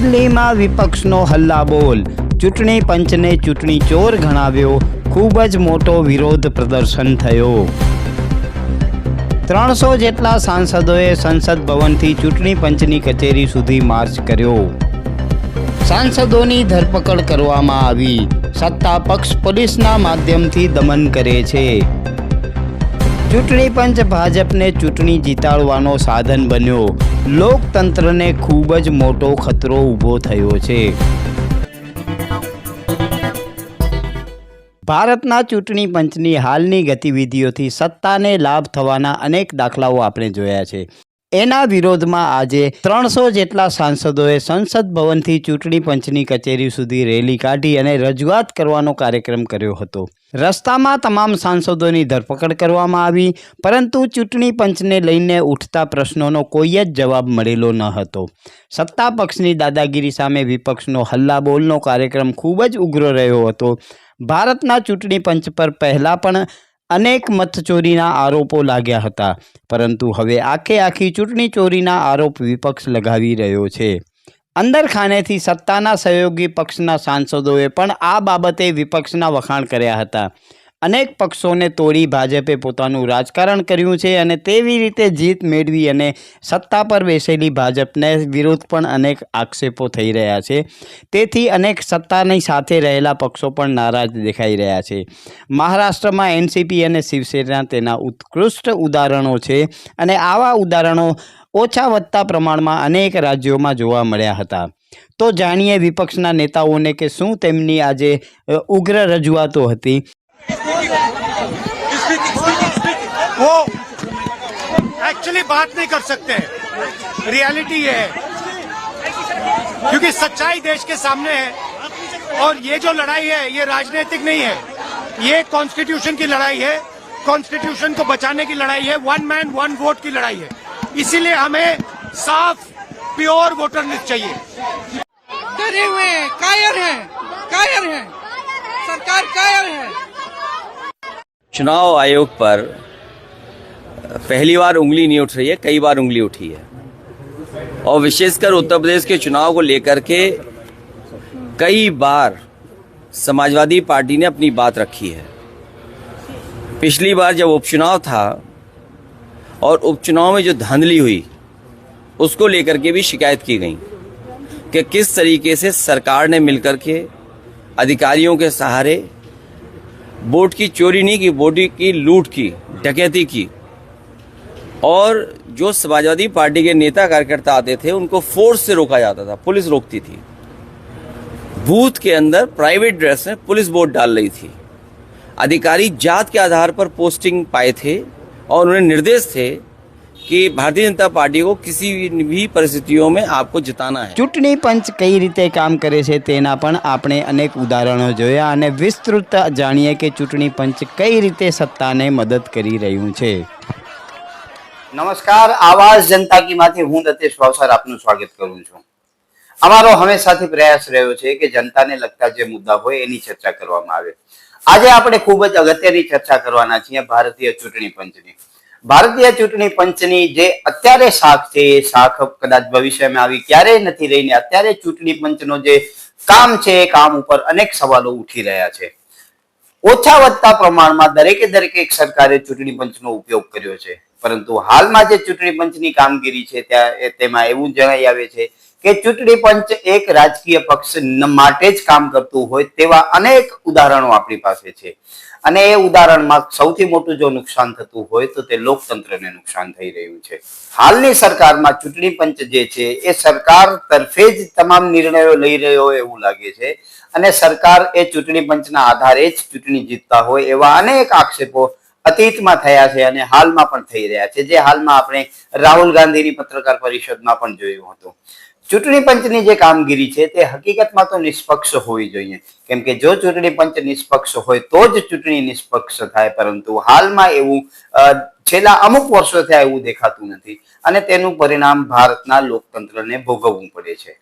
દિલ્હીમાં વિપક્ષનો હલ્લાબોલ. ચૂંટણી પંચને ચૂંટણી ચોર ગણાવ્યો. ખૂબ જ મોટો વિરોધ પ્રદર્શન થયો. ત્રણસો જેટલા સાંસદોએ સંસદ ભવનથી ચૂંટણી પંચની કચેરી સુધી માર્ચ કર્યો. સાંસદોની ધરપકડ કરવામાં આવી. સત્તા પક્ષ પોલીસના માધ્યમથી દમન કરે છે. ચૂંટણી પંચ ભાજપને ચૂંટણી જીતાડવાનો સાધન બન્યો. લોકતંત્રને ખૂબ જ મોટો ખતરો ઊભો થયો છે. ભારતના ચૂંટણી પંચની હાલની ગતિવિધિઓથી સત્તાને લાભ થવાના અનેક દાખલાઓ આપણે જોયા છે. એના વિરોધમાં આજે ત્રણસો જેટલા સાંસદોએ સંસદ ભવનથી ચૂંટણી પંચની કચેરી સુધી રેલી કાઢી અને રજૂઆત કરવાનો કાર્યક્રમ કર્યો હતો. રસ્તામાં તમામ સાંસદોની ધરપકડ કરવામાં આવી, પરંતુ ચૂંટણી પંચને લઈને ઉઠતા પ્રશ્નોનો કોઈ જ જવાબ મળેલો ન હતો. સત્તા પક્ષની દાદાગીરી સામે વિપક્ષનો હલ્લાબોલનો કાર્યક્રમ ખૂબ જ ઉગ્ર રહ્યો હતો. ભારતના ચૂંટણી પંચ પર પહેલાં પણ અનેક મતચોરીના આરોપો લાગ્યા હતા, પરંતુ હવે આખે આખી ચૂંટણી ચોરીના આરોપ વિપક્ષ લગાવી રહ્યો છે. અંદર ખાનેથી સત્તાના સહયોગી પક્ષના સાંસદોએ પણ આ બાબતે વિપક્ષના વખાણ કર્યા હતા. અનેક પક્ષોને તોડી ભાજપે પોતાનું રાજકારણ કર્યું છે અને તેવી રીતે જીત મેળવી અને સત્તા પર બેસેલી ભાજપને વિરુદ્ધ પણ અનેક આક્ષેપો થઈ રહ્યા છે. તેથી અનેક સત્તાની સાથે રહેલા પક્ષો પણ નારાજ દેખાઈ રહ્યા છે. મહારાષ્ટ્રમાં એનસીપી અને શિવસેના તેના ઉત્કૃષ્ટ ઉદાહરણો છે અને આવા ઉદાહરણો ઓછા વધતા પ્રમાણમાં અનેક રાજ્યોમાં જોવા મળ્યા હતા તો જાણીએ વિપક્ષના નેતાઓને કે શું તેમની આજે અ, ઉગ્ર રજૂઆતો હતી वो एक्चुअली बात नहीं कर सकते रियलिटी ये है क्योंकि सच्चाई देश के सामने है और ये जो लड़ाई है ये राजनीतिक नहीं है ये कॉन्स्टिट्यूशन की लड़ाई है कॉन्स्टिट्यूशन को बचाने की लड़ाई है वन मैन वन वोट की लड़ाई है इसीलिए हमें साफ़ प्योर वोटर लिस्ट चाहिए। डरे हुए हैं कायर हैं कायर हैं। सरकार कायर है। चुनाव आयोग पर पहली बार उंगली नहीं उठ रही है कई बार उंगली उठी है। और विशेषकर उत्तर प्रदेश के चुनाव को लेकर के कई बार समाजवादी पार्टी ने अपनी बात रखी है। पिछली बार जब उपचुनाव था और उपचुनाव में जो धांधली हुई, उसको लेकर के भी शिकायत की गई कि किस तरीके से सरकार ने मिलकर के अधिकारियों के सहारे वोट की चोरी नहीं की वोट की लूट की, डकैती की। और जो समाजवादी पार्टी के नेता कार्यकर्ता आते थे, उनको फोर्स से रोका जाता था, पुलिस रोकती थी। बूथ के अंदर प्राइवेट ड्रेस में पुलिस वोट डाल रही थी। अधिकारी जात के आधार पर पोस्टिंग पाए थे और उन्हें निर्देश थे कि भारतीय जनता पार्टी को किसी भी परिस्थितियों में आपको जिताना है ચૂંટણી પંચ કઈ રીતે કામ કરે છે તેના પણ આપણે અનેક ઉદાહરણો જોયા અને વિસ્તૃત જાણીએ કે ચૂંટણી પંચ કઈ રીતે સત્તાને મદદ કરી રહ્યું છે નમસ્કાર આવાજ જનતા કી માંથી હું દતેશ ભાવસાર આપનું સ્વાગત કરું છું અમારો હંમેશાથી પ્રયાસ રહ્યો છે કે જનતાને લગતા જે મુદ્દા હોય એની ચર્ચા કરવામાં આવે આજે આપણે ખૂબ જ અગત્યની ચર્ચા કરવાના છીએ ભારતીય ચૂંટણી પંચની. ભારતીય ચૂંટણી પંચની જે અત્યારે શાખ છે, એ શાખ કદાચ ભવિષ્યમાં આવી ક્યારેય નથી રહીને અત્યારે ચૂંટણી પંચનો જે કામ છે, એ કામ ઉપર અનેક સવાલો ઉઠી રહ્યા છે. ઓછા વધતા પ્રમાણમાં દરેકે દરેક એક સરકારે ચૂંટણી પંચનો ઉપયોગ કર્યો છે. પરંતુ હાલમાં જે ચૂંટણી પંચની કામગીરી છે, ત્યાં તેમાં એવું જણાઈ આવે છે કે ચૂંટણી પંચ એક રાજકીય પક્ષ માટે જ કામ કરતું હોય તેવા અનેક ઉદાહરણો આપણી પાસે છે. અને એ ઉદાહરણમાં સૌથી મોટું જો નુકસાન થતું હોય તો તે લોકતંત્રને નુકસાન થઈ રહ્યું છે. હાલની સરકારમાં ચૂંટણી પંચ જે છે, એ સરકાર તરફે જ તમામ નિર્ણયો લઈ રહ્યો હોય એવું લાગે છે. અને સરકાર એ ચૂંટણી પંચના આધારે જ ચૂંટણી જીતતા હોય એવા અનેક આક્ષેપો અતીતમાં થયા છે અને હાલમાં પણ થઈ રહ્યા છે. જે હાલમાં આપણે રાહુલ ગાંધીની પત્રકાર પરિષદમાં પણ જોયું હતું. ચૂંટણી પંચની જે કામગીરી છે તે હકીકતમાં તો નિષ્પક્ષ હોવી જોઈએ. કેમ કે જો ચૂંટણી પંચ નિષ્પક્ષ હોય તો જ ચૂંટણી નિષ્પક્ષ થાય, પરંતુ હાલમાં એવું છેલ્લા અમુક વર્ષો થયા એવું દેખાતું નથી અને તેનું પરિણામ ભારતના લોકતંત્રને ભોગવવું પડે છે.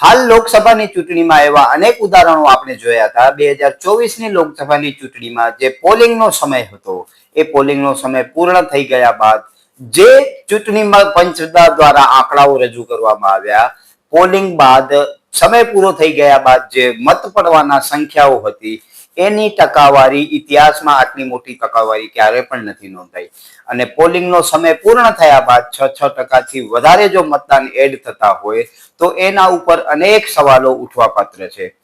હાલ લોકસભાની ચૂંટણીમાં એવા અનેક ઉદાહરણો આપણે જોયા હતા. બે હજાર ચોવીસની લોકસભાની ચૂંટણીમાં જે પોલિંગનો સમય હતો, એ પોલિંગનો સમય પૂર્ણ થઈ ગયા બાદ જે ચૂંટણીમાં પંચ દ્વારા આંકડાઓ રજૂ કરવામાં આવ્યા, પોલિંગ બાદ, સમય પૂરો થઈ ગયા બાદ જે મત પડવાના સંખ્યાઓ હતી, એની ટકાવારી ઇતિહાસમાં આટલી મોટી ટકાવારી ક્યારે પણ નથી નોંધાઈ. અને પોલિંગનો સમય પૂર્ણ થયા બાદ છ છ ટકાથી વધારે જો મતદાન એડ થતા હોય, તો એના ઉપર અનેક સવાલો ઉઠવા પાત્ર છે.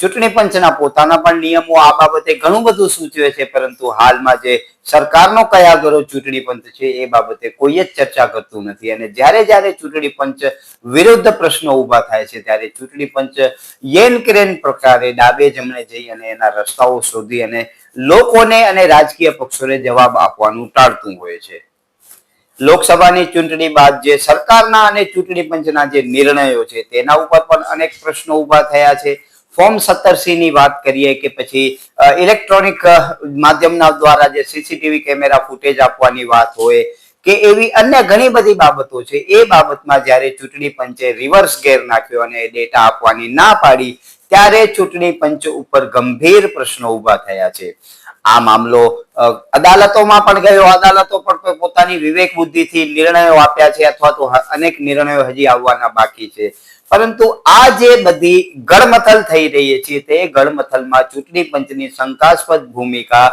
ચૂંટણી પંચના પોતાના પણ નિયમો આ બાબતે ઘણું બધું સૂચવે છે, પરંતુ હાલમાં જે સરકારનો કયા ગરો ચૂંટણી પંચ છે એ બાબતે કોઈ જ ચર્ચા કરતું નથી. અને જ્યારે જ્યારે ચૂંટણી પંચ વિરુદ્ધ પ્રશ્નો ઊભા થાય છે, ત્યારે ચૂંટણી પંચ યેન ક્રેન પ્રકારે ડાબે જમણે જઈ અને એના રસ્તાઓ શોધી અને લોકોને અને રાજકીય પક્ષોને જવાબ આપવાનું ટાળતું હોય છે. લોકસભાની ચૂંટણી બાદ જે સરકારના અને ચૂંટણી પંચના જે નિર્ણયો છે, તેના ઉપર પણ અનેક પ્રશ્નો ઊભા થયા છે. ફોર્મ સત્તરસી ની વાત કરીએ કે પછી ઇલેક્ટ્રોનિક માધ્યમના દ્વારા જે સીસીટીવી કેમેરા ફૂટેજ આપવાની વાત હોય કે એવી અન્ય ઘણી બધી બાબતો છે, એ બાબતમાં જ્યારે ચૂંટણી પંચે રિવર્સ ગેર નાખ્યો અને ડેટા આપવાની ના પાડી, ત્યારે ચૂંટણી પંચ ઉપર ગંભીર પ્રશ્નો ઊભા થયા છે. આ મામલો અદાલતોમાં પણ ગયો, અદાલતો પણ પોતાની વિવેક બુદ્ધિથી નિર્ણયો આપ્યા છે અથવા તો અનેક નિર્ણયો હજી આવવાના બાકી છે. પરંતુ આ જે બધી ગળમથલ થઈ રહી છે તે ગળમથલમાં ચૂંટણી પંચની શંકાસ્પદ ભૂમિકા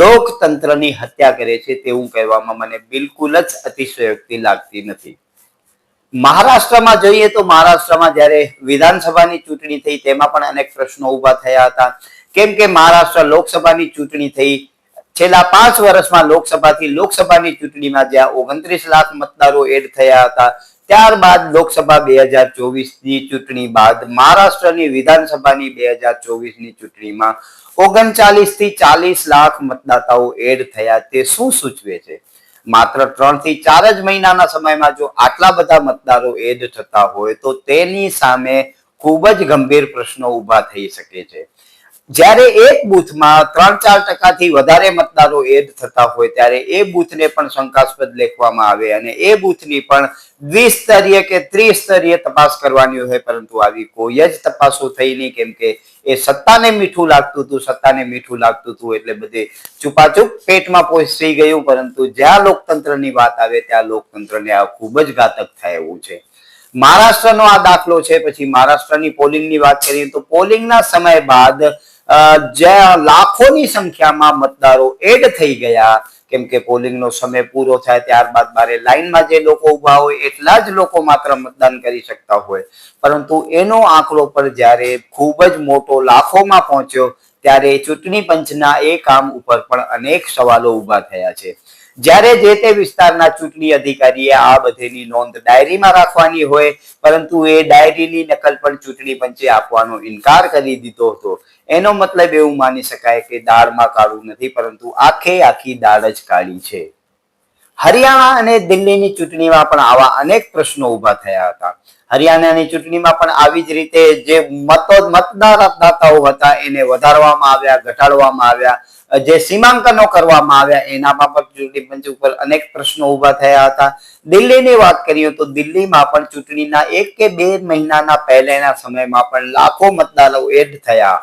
લોકતંત્રની હત્યા કરે છે તેવું કહેવામાં મને બિલકુલ જ અતિશયોક્તિ લાગતી નથી. મહારાષ્ટ્રમાં જોઈએ તો મહારાષ્ટ્રમાં જ્યારે વિધાનસભાની ચૂંટણી થઈ તેમાં પણ અનેક પ્રશ્નો ઊભા થયા હતા. કેમ કે મહારાષ્ટ્ર લોકસભાની ચૂંટણી થઈ, છેલ્લા પાંચ વર્ષમાં લોકસભાથી લોકસભાની ચૂંટણીમાં જ્યાં ઓગણત્રીસ લાખ મતદારો એડ થયા હતા ત્યારબાદ લોકસભા બે હજાર ચોવીસની ચૂંટણી બાદ મહારાષ્ટ્રની વિધાનસભાની બે હજાર ચોવીસની ચૂંટણીમાં ઓગણચાલીસથી ચાલીસ લાખ મતદાતાઓ એડ થયા તે શું સૂચવે છે? માત્ર ત્રણથી ચાર જ મહિનાના સમયમાં જો આટલા બધા મતદારો એડ થતા હોય તો તેની સામે ખૂબ જ ગંભીર પ્રશ્નો ઊભા થઈ શકે છે. જ્યારે એક બૂથમાં ત્રણ ચાર ટકાથી વધારે મતદારો એડ થતા હોય ત્યારે એ બૂથને પણ શંકાસ્પદ લેખવામાં આવે અને એ બૂથની પણ દ્વિસ્તરીય કે ત્રિસ્તરીય તપાસ કરવાની હોય, પરંતુ આવી કોઈ જ તપાસો થઈ નહીં, કેમ કે એ સત્તાને મીઠું લાગતું હતું, સત્તાને મીઠું લાગતું હતું એટલે બધે ચૂપાચૂપ પેટમાં પહોંચી ગયું, પરંતુ જ્યાં લોકતંત્રની વાત આવે ત્યાં લોકતંત્રને આ ખૂબ જ ઘાતક થાય એવું છે. મહારાષ્ટ્રનો આ દાખલો છે, પછી મહારાષ્ટ્રની પોલિંગની વાત કરીએ તો પોલિંગના સમય બાદ જ્યાં લાખોની સંખ્યામાં મતદારો એડ થઈ ગયા, કેમ કે પોલિંગનો સમય પૂરો થાય ત્યારબાદ બારે લાઈનમાં જે લોકો ઊભા હોય એટલા જ લોકો માત્ર મતદાન કરી શકતા હોય. પરંતુ એનો આંકડો પર જ્યારે ખૂબ જ મોટો લાખોમાં પહોંચ્યો, ત્યારે ચૂંટણી પંચના એ કામ ઉપર પણ અનેક સવાલો ઊભા થયા છે. જ્યારે જે તે વિસ્તારના ચૂંટણી અધિકારીએ આ બધેની નોંધ ડાયરીમાં રાખવાની હોય, પરંતુ એ ડાયરીની નકલ પણ ચૂંટણી પંચે આપવાનો ઇનકાર કરી દીધો હતો. એનો મતલબ એવું માની શકાય કે દાળમાં કાળું નથી, પરંતુ આખે આખી દાળ જ કાળી છે. હરિયાણા અને દિલ્હીની ચૂંટણીમાં પણ આવા અનેક પ્રશ્નો ઊભા થયા હતા. હરિયાણાની ચૂંટણીમાં પણ આવી જ રીતે જે મતો મતદાતાઓ હતા, એને વધારવામાં આવ્યા, ઘટાડવામાં આવ્યા. જે સીમાંકનો કરવામાં આવ્યા એનામાં પણ ચૂંટણી પંચ ઉપર અનેક પ્રશ્નો ઊભા થયા હતા. દિલ્હીની વાત કરીએ તો દિલ્હીમાં પણ ચૂંટણીના એક કે બે મહિનાના પહેલાના સમયમાં પણ લાખો મતદારો એડ થયા.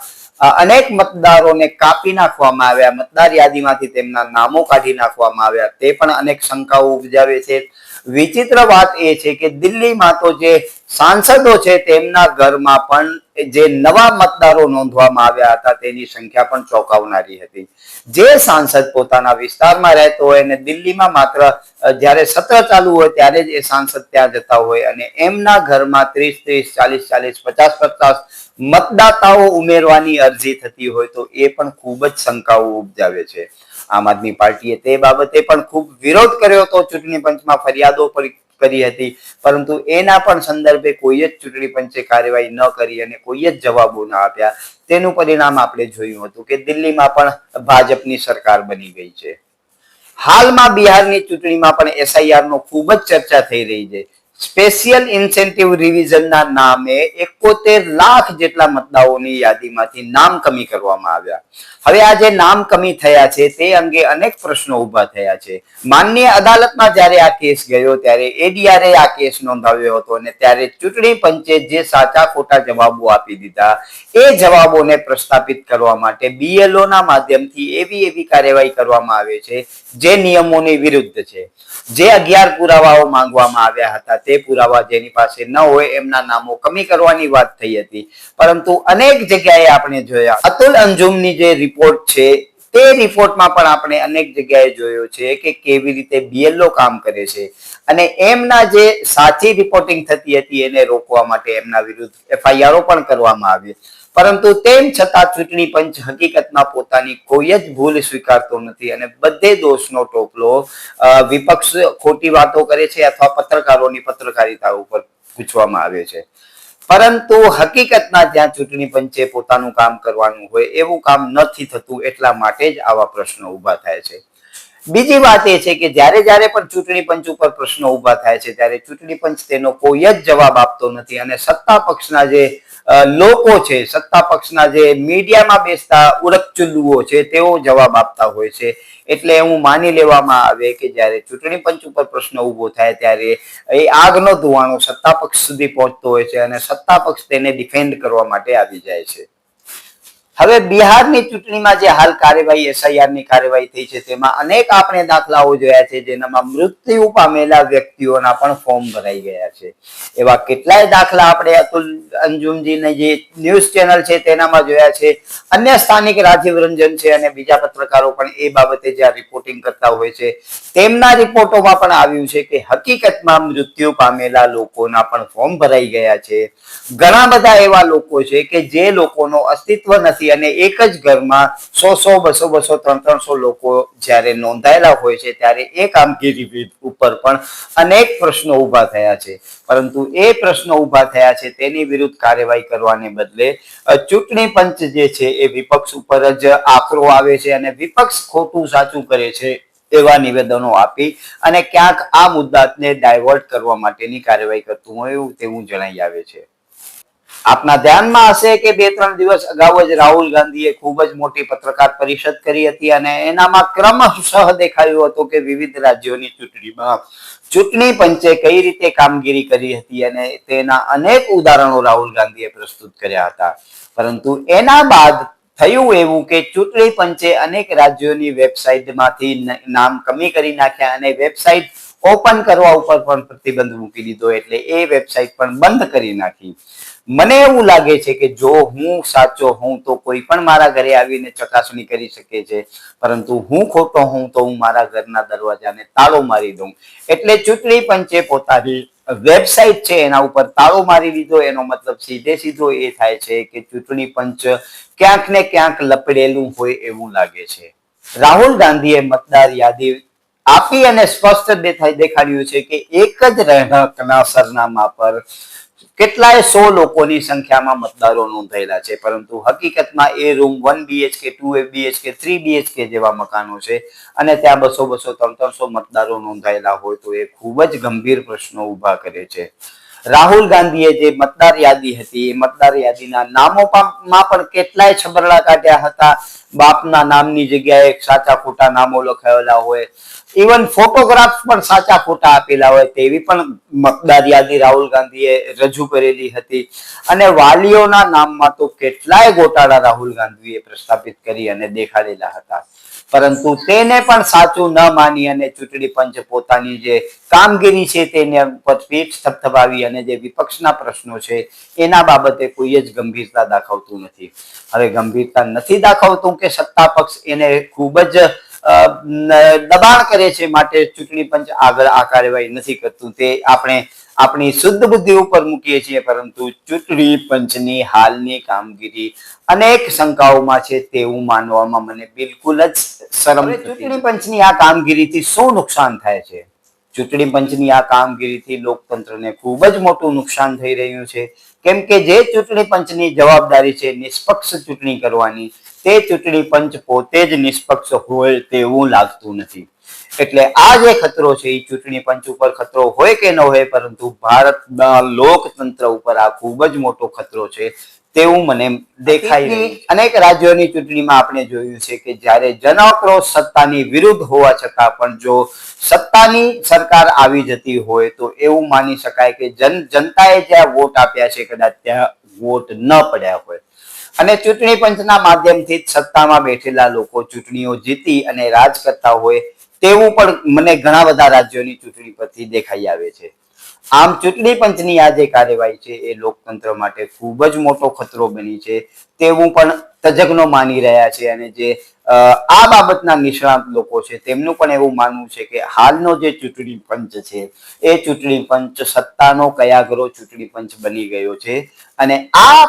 અનેક મતદારોને કાપી નાખવામાં આવ્યા. મતદાર યાદીમાંથી તેમના નામો કાઢી નાખવામાં આવ્યા. તે પણ અનેક શંકાઓ ઉપજાવે છે. વિચિત્ર વાત એ છે કે દિલ્હીમાં તો જે સાંસદો છે તેમના ઘરમાં પણ જે નવા મતદારો નોંધવામાં આવ્યા હતા તેની સંખ્યા પણ ચોંકાવનારી હતી. જે સાંસદ પોતાના વિસ્તારમાં રહેતો હોય અને દિલ્હીમાં માત્ર જ્યારે સત્ર ચાલુ હોય ત્યારે જ એ સાંસદ ત્યાં જતા હોય અને એમના ઘરમાં ત્રીસ ત્રીસ, ચાલીસ ચાલીસ, પચાસ પચાસ મતદાતાઓ ઉમેરવાની અરજી થતી હોય તો એ પણ ખૂબ જ શંકાઓ ઉપજાવે છે. આમ આદમી પાર્ટીએ તે બાબતે પણ ખૂબ વિરોધ કર્યો હતો ચૂંટણી પંચમાં ફરિયાદો કરી હતી. પરંતુ એના પણ સંદર્ભે કોઈ જ ચૂંટણી પંચે કાર્યવાહી ન કરી અને કોઈ જ જવાબો ન આપ્યા. તેનું પરિણામ આપણે જોયું હતું કે દિલ્હીમાં પણ ભાજપની સરકાર બની ગઈ છે. હાલમાં બિહારની ચૂંટણીમાં પણ એસઆઈઆર નો ખૂબ જ ચર્ચા થઈ રહી છે. સ્પેશિયલ ઇન્સેન્ટિવ રિવિઝનના નામે એકોતેર લાખ જેટલા મતદારોની યાદીમાંથી નામ કમી કરવામાં આવ્યા. હવે આ જે નામ કમી થયા છે, તે અંગે અનેક પ્રશ્નો ઊભા થયા છે. માનનીય અદાલતમાં જ્યારે આ કેસ ગયો, ત્યારે એડીઆરએ આ કેસ નોંધાવ્યો હતો અને ત્યારે ચૂંટણી પંચે જે સાચા ખોટા જવાબો આપી દીધા, એ જવાબોને પ્રસ્થાપિત કરવા માટે બીએલઓના માધ્યમથી એવી એવી કાર્યવાહી કરવામાં આવે છે જે નિયમોની વિરુદ્ધ છે. જે અગિયાર પુરાવાઓ માંગવામાં આવ્યા હતા, તે પુરાવા જેની પાસે ન હોય એમના નામો કમી કરવાની વાત થઈ હતી. પરંતુ અનેક જગ્યાએ આપણે જોયા. અતુલ અંજુમની જે રિપોર્ટ છે, તે રિપોર્ટમાં પણ આપણે અનેક જગ્યાએ જોયો છે કે કેવી રીતે બીએલઓ કામ કરે છે. અને એમના જે સાચી રિપોર્ટિંગ થતી હતી, એને રોકવા માટે એમના વિરુદ્ધ એફઆઈઆરઓ પણ કરવામાં આવી. પરંતુ તેમ છતાં ચૂંટણી પંચ હકીકતમાં પોતાની કોઈ જ ભૂલ સ્વીકારતો નથી અને બધે દોષનો ટોપલો વિપક્ષ ખોટી વાતો કરે છે અથવા પત્રકારોની પત્રકારિતા ઉપર પૂછવામાં આવે છે. પરંતુ હકીકતના જ્યાં ચૂંટણી પંચે પોતાનું કામ કરવાનું હોય એવું કામ નથી થતું એટલા માટે જ આવા પ્રશ્નો ઊભા થાય છે. બીજી વાત એ છે કે જ્યારે જ્યારે પણ ચૂંટણી પંચ ઉપર પ્રશ્નો ઊભા થાય છે ત્યારે ચૂંટણી પંચ તેનો કોઈ જ જવાબ આપતો નથી અને સત્તા પક્ષના જે લોકો છે, સત્તા પક્ષના જે મીડિયામાં બેસતા ઉડકચુલ્લુઓ છે, તેઓ જવાબ આપતા હોય છે. એટલે એવું માની લેવામાં આવે કે જ્યારે ચૂંટણી પંચ ઉપર પ્રશ્ન ઊભો થાય ત્યારે એ આગનો ધુવાણો સત્તા પક્ષ સુધી પહોંચતો હોય છે અને સત્તા પક્ષ તેને ડિફેન્ડ કરવા માટે આવી જાય છે. હવે બિહારની ચૂંટણીમાં જે હાલ કાર્યવાહી એસઆઈઆરની કાર્યવાહી થઈ છે, તેમાં અનેક આપણે દાખલાઓ જોયા છે, જેનામાં મૃત્યુ પામેલા વ્યક્તિઓના પણ ફોર્મ ભરાઈ ગયા છે. એવા કેટલાય દાખલા આપણે અતુલ અંજુમજીને જે ન્યૂઝ ચેનલ છે, તેનામાં જોયા છે. અન્ય સ્થાનિક રાજીવ રંજન છે અને બીજા પત્રકારો પણ એ બાબતે જ્યાં રિપોર્ટિંગ કરતા હોય છે, તેમના રિપોર્ટોમાં પણ આવ્યું છે કે હકીકતમાં મૃત્યુ પામેલા લોકોના પણ ફોર્મ ભરાઈ ગયા છે. ઘણા બધા એવા લોકો છે કે જે લોકોનો અસ્તિત્વ નથી અને એક જ ઘરમાં સો સો, બસો બસો, ત્રણ ત્રણસો લોકો જ્યારે નોંધાયેલા હોય છે, ત્યારે એ કામગીરી ઉપર પણ અનેક પ્રશ્નો ઊભા થયા છે. પરંતુ એ પ્રશ્નો ઊભા થયા છે, તેની વિરુદ્ધ કાર્યવાહી કરવાને બદલે ચૂંટણી પંચ જે છે, એ વિપક્ષ ઉપર જ આકરો આવે છે અને વિપક્ષ ખોટું સાચું કરે છે એવા નિવેદનો આપી અને ક્યાંક આ મુદ્દાને ડાયવર્ટ કરવા માટેની કાર્યવાહી કરતું હોય તેવું જણાઈ આવે છે. આપના ધ્યાનમાં હશે કે બે, ત્રણ દિવસ અગાઉ જ રાહુલ ગાંધીએ ખૂબ જ મોટી પત્રકાર પરિષદ કરી હતી અને એનામાં ક્રમશઃ દેખાયું હતું કે વિવિધ રાજ્યોની ચૂંટણીમાં ચૂંટણી પંચે કઈ રીતે કામગીરી કરી હતી અને તેના અનેક ઉદાહરણો રાહુલ ગાંધીએ પ્રસ્તુત કર્યા હતા. પરંતુ એના બાદ થયું એવું કે ચૂંટણી પંચે અનેક રાજ્યોની વેબસાઇટમાંથી નામ કમી કરી નાખ્યા અને વેબસાઇટ ઓપન કરવા ઉપર પણ પ્રતિબંધ મૂકી દીધો એટલે એ વેબસાઇટ પણ બંધ કરી નાખી. મને એવું લાગે છે કે જો હું સાચો હોઉં તો કોઈ પણ મારા ઘરે આવીને ચકાસણી કરી શકે છે. પરંતુ હું ખોટો હોઉં તો હું મારા ઘરના દરવાજાને તાળો મારી દઉં. એટલે ચૂંટણી પંચે પોતાની વેબસાઇટ છે એના ઉપર તાળો મારી દીધો એનો મતલબ સીધે સીધો એ થાય છે કે ચૂંટણી પંચ ક્યાંક ને ક્યાંક લપડેલું હોય એવું લાગે છે. રાહુલ ગાંધીએ મતદાર યાદી આપી અને સ્પષ્ટ દેખાય દેખાડ્યું છે કે એક જ રહેણાંકના સરનામા પર કેટલાય સો લોકોની સંખ્યામાં મતદારો નોંધાયેલા છે. પરંતુ હકીકતમાં એ room one B H K two B H K three B H K જેવા મકાનો છે અને ત્યાં બસો બસો, ત્રણ ત્રણસો મતદારો નોંધાયેલા હોય તો એ ખૂબ જ ગંભીર પ્રશ્નો ઊભા કરે છે. રાહુલ ગાંધીએ જે મતદાર યાદી હતી, એ મતદાર યાદીના નામો પા- માં પણ કેટલાય છબરડા કાઢ્યા હતા. બાપના નામની જગ્યાએ સાચા ખોટા નામો લખાયેલા હોય. ઇવન ફોટોગ્રાફ્સ પણ સાચા ખોટા આપેલા હોય તેવી પણ મતદાર યાદી રાહુલ ગાંધીએ રજૂ કરેલી હતી. અને વાલીઓના નામમાં તો કેટલાય ગોટાળા રાહુલ ગાંધીએ પ્રસ્થાપિત કરી અને દેખાડેલા હતા. પરંતુ તેને પણ સાચું ન માની અને ચૂંટણી પંચ પોતાની જે કામગીરી છે તેને ઉપર પીઠ થપથપાવી અને જે વિપક્ષના પ્રશ્નો છે એના બાબતે કોઈ જ ગંભીરતા દાખવતું નથી. હવે ગંભીરતા નથી દાખવતું કે સત્તા પક્ષ એને ખૂબ જ દબાણ કરે છે માટે ચૂંટણી પંચ આગળ આ કાર્યવાહી નથી કરતું. તે આપણે આપણી શુદ્ધ બુદ્ધિ ઉપર મૂકીએ છીએ પરંતુ ચૂંટણી પંચની હાલની કામગીરી અનેક શંકાઓમાં છે તેવું માનવામાં મને બિલકુલ જ શરમ ચૂંટણી પંચની આ કામગીરીથી શું નુકસાન થાય છે? ચૂંટણી પંચની આ કામગીરીથી લોકતંત્રને ખૂબ જ મોટું નુકસાન થઈ રહ્યું છે. કેમ કે જે ચૂંટણી પંચની જવાબદારી છે નિષ્પક્ષ ચૂંટણી કરવાની તે ચૂંટણી પંચ પોતે જ નિષ્પક્ષ હોય તેવું લાગતું નથી. એટલે આ જે ખતરો છે એ ચૂંટણી પંચ ઉપર ખતરો હોય કે ન હોય, પરંતુ ભારતના લોકતંત્ર ઉપર આ ખૂબ જ મોટો ખતરો છે તેવું મને દેખાય અનેક રાજ્યોની ચૂંટણીમાં આપણે જોયું છે કે જ્યારે જનાક્રોશ સત્તાની વિરુદ્ધ હોવા છતાં પણ જો સત્તાની સરકાર આવી જતી હોય તો એવું માની શકાય કે જન જનતાએ જ્યાં વોટ આપ્યા છે, કદાચ ત્યાં વોટ ન પડ્યા હોય. અને ચૂંટણી પંચના માધ્યમથી સત્તામાં બેઠેલા લોકો ચૂંટણીઓ જીતી અને રાજ કરતા હોય તેવું પણ મને ઘણા બધા રાજ્યોની ચૂંટણી પરથી દેખાઈ આવે છે. આમ ચૂંટણી પંચની આ જે કાર્યવાહી છે એ લોકતંત્ર માટે ખૂબ જ મોટો ખતરો બની છે તેવું પણ તજજ્ઞો માની રહ્યા છે અને જે આ બાબતના નિષ્ણાત લોકો છે તેમનું પણ એવું માનવું છે કે હાલનો જે ચૂંટણી પંચ છે એ ચૂંટણી પંચ સત્તાનો કયાગરો ચૂંટણી પંચ બની ગયો છે અને આ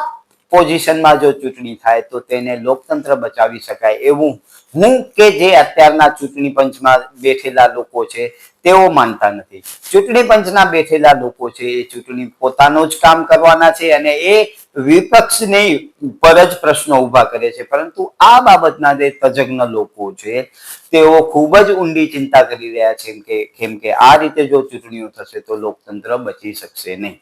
પોઝિશનમાં જો ચૂંટણી થાય તો તેને લોકતંત્ર બચાવી શકાય એવું હું કે જે અત્યારના ચૂંટણી પંચમાં બેઠેલા લોકો છે, તેઓ માનતા નથી. ચૂંટણી પંચના બેઠેલા લોકો છે, એ ચૂંટણી પોતાનું જ કામ કરવાના છે અને એ વિપક્ષની પર જ પ્રશ્નો ઊભા કરે છે. પરંતુ આ બાબતના જે તજજ્ઞ લોકો છે, તેઓ ખૂબ જ ઊંડી ચિંતા કરી રહ્યા છે કેમ કે આ રીતે જો ચૂંટણીઓ થશે તો લોકતંત્ર બચી શકશે નહીં.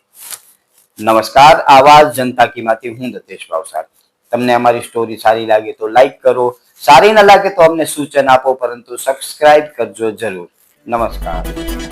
નમસ્કાર, આવાજ જનતા કીમાંથી હું દતેશ ભાવસાર. તમને અમારી સ્ટોરી સારી લાગે તો લાઈક કરો, સારી ન લાગે તો અમને સૂચન આપો, પરંતુ સબસ્ક્રાઇબ કરજો જરૂર. નમસ્કાર.